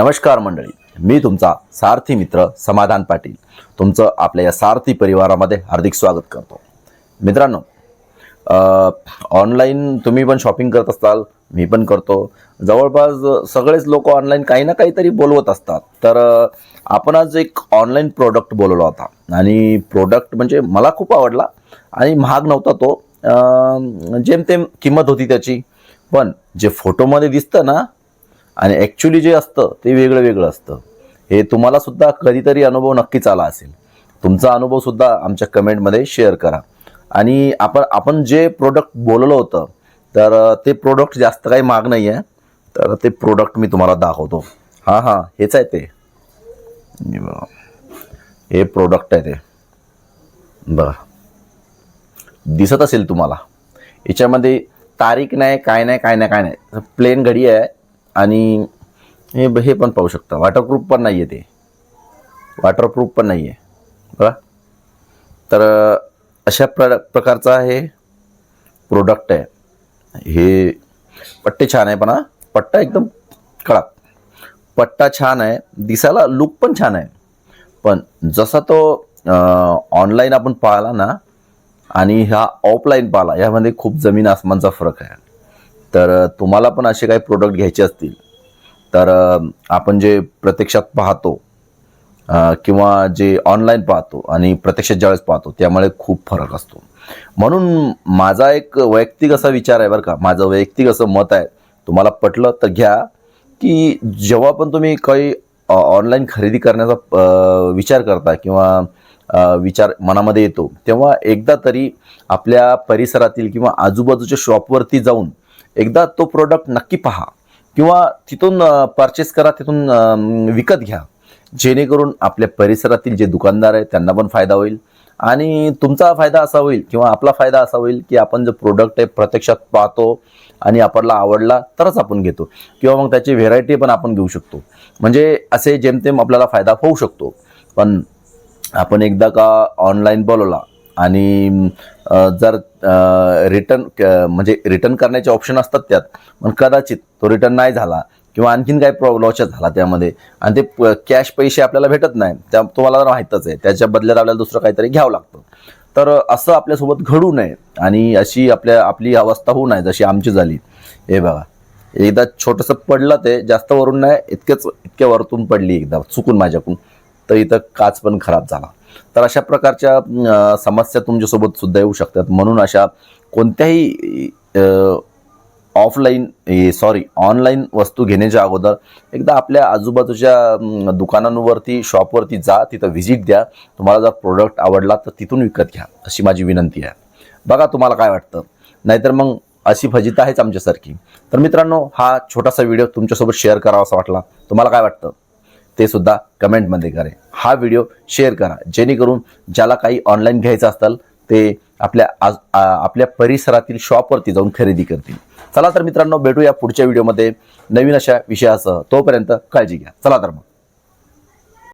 नमस्कार मंडळी. मी तुमचा सारथी मित्र समाधान पाटील. तुमचं आपल्या या सारथी परिवारामध्ये हार्दिक स्वागत करतो. मित्रांनो ऑनलाईन तुम्ही पण शॉपिंग करत असाल मी पण करतो. जवळपास सगळेच लोक ऑनलाईन काही ना काहीतरी बोलवत असतात. तर आपण आज एक ऑनलाईन प्रोडक्ट बोलवला होता. आणि प्रोडक्ट म्हणजे मला खूप आवडला आणि महाग नव्हता तो. जेमतेम किंमत होती त्याची. पण जे फोटोमध्ये दिसतं ना आणि ॲक्च्युली जे असतं ते वेगळं वेगळं असतं. हे तुम्हाला सुद्धा कधीतरी अनुभव नक्कीच आला असेल. तुमचा अनुभव सुद्धा आमच्या कमेंटमध्ये शेअर करा. आणि आपण आपण जे प्रोडक्ट बोललं होतं तर ते प्रोडक्ट जास्त काही माग नाही आहे तर ते प्रोडक्ट मी तुम्हाला दाखवतो. हां हां हेच आहे ते. हे हे प्रोडक्ट आहे ते. बघा. दिसत असेल तुम्हाला. याच्यामध्ये तारीख नाही काय नाही काय नाही काय नाही. प्लेन घडी आहे. आणि हे हे पण पाहू शकता. वॉटरप्रूफ पण नाही आहे ते. वॉटरप्रूफ पण नाही आहे बघा. तर अशा प्र प्रकारचा हे प्रोडक्ट आहे. हे पट्टे छान आहे पण हा. पट्टा एकदम कडक पट्टा छान आहे. दिसायला लुक पण छान आहे. पण जसा तो ऑनलाईन आपण पाहिला ना आणि हा ऑफलाईन पाहिला यामध्ये खूप जमीन आसमानचा फरक आहे. तर तुम्हाला पण असे काही प्रोडक्ट घ्यायचे असतील. तर आपण जे प्रत्यक्षात पाहतो किंवा जे ऑनलाईन पाहतो आणि प्रत्यक्षात ज्यावेळेस पाहतो त्यामुळे खूप फरक असतो. म्हणून माझा एक वैयक्तिक असा विचार आहे बरं का. माझं वैयक्तिक असं मत आहे. तुम्हाला पटलं तर घ्या. की जेव्हा पण तुम्ही काही ऑनलाईन खरेदी करण्याचा विचार करता किंवा विचार मनामध्ये येतो तेव्हा एकदा तरी आपल्या परिसरातील किंवा आजूबाजूच्या शॉपवरती जाऊन एकदा तो प्रोडक्ट नक्की पहा. किंवा तिथून परचेस करा तिथून विकत घ्या. जेणेकरून आपल्या परिसरातील जे दुकानदार आहेत त्यांना पण फायदा होईल. आणि तुमचा फायदा असा होईल किंवा आपला फायदा असा होईल की आपण जो प्रोडक्ट आहे प्रत्यक्षात पाहतो आणि आपल्याला आवडला तरच आपण घेतो. किंवा मग त्याची व्हेरायटी पण आपण घेऊ शकतो. म्हणजे असे जेमतेम आपल्याला फायदा होऊ शकतो. पण आपण एकदा का ऑनलाईन बोलवला आणि जर रिटर्न म्हणजे रिटर्न करण्याचे ऑप्शन असतात त्यात पण कदाचित तो रिटर्न नाही झाला किंवा आणखीन काही प्रॉब्लेम झाला त्यामध्ये आणि ते कॅश पैसे आपल्याला भेटत नाही त्या तुम्हाला तर माहीतच आहे त्याच्या बदल्यात आपल्याला दुसरं काहीतरी घ्यावं लागतं. तर असं आपल्यासोबत घडू नये आणि अशी आपल्या आपली अवस्था होऊ नये जशी आमची झाली. हे बघा एकदा छोटंसं पडलं ते जास्त वरून नाही इतकेच इतक्या वरतून पडली एकदा चुकून माझ्याकडून. तर इथं काच पण खराब झाला. तर अशा प्रकारच्या समस्या तुमच्यासोबत सुद्धा येऊ शकतात. म्हणून अशा कोणत्याही ऑफलाईन सॉरी ऑनलाईन वस्तू घेण्याच्या अगोदर एकदा आपल्या आजूबाजूच्या दुकानांवरती शॉपवरती जा तिथं व्हिजिट द्या. तुम्हाला जर प्रोडक्ट आवडला तर तिथून विकत घ्या. अशी माझी विनंती आहे. बघा तुम्हाला काय वाटतं. नाहीतर मग अशी फजित आहेच आमच्यासारखी. तर मित्रांनो हा छोटासा व्हिडिओ तुमच्यासोबत शेअर करावा असा वाटला. तुम्हाला काय वाटतं? ते सुद्धा कमेंटमध्ये करे हा व्हिडिओ शेअर करा. जेणेकरून ज्याला काही ऑनलाईन घ्यायचं असेल ते आपल्या आज आपल्या परिसरातील शॉपवरती जाऊन खरेदी करतील. चला तर मित्रांनो भेटूया पुढच्या व्हिडिओमध्ये नवीन अशा विषयासह तोपर्यंत काळजी घ्या. चला तर मग.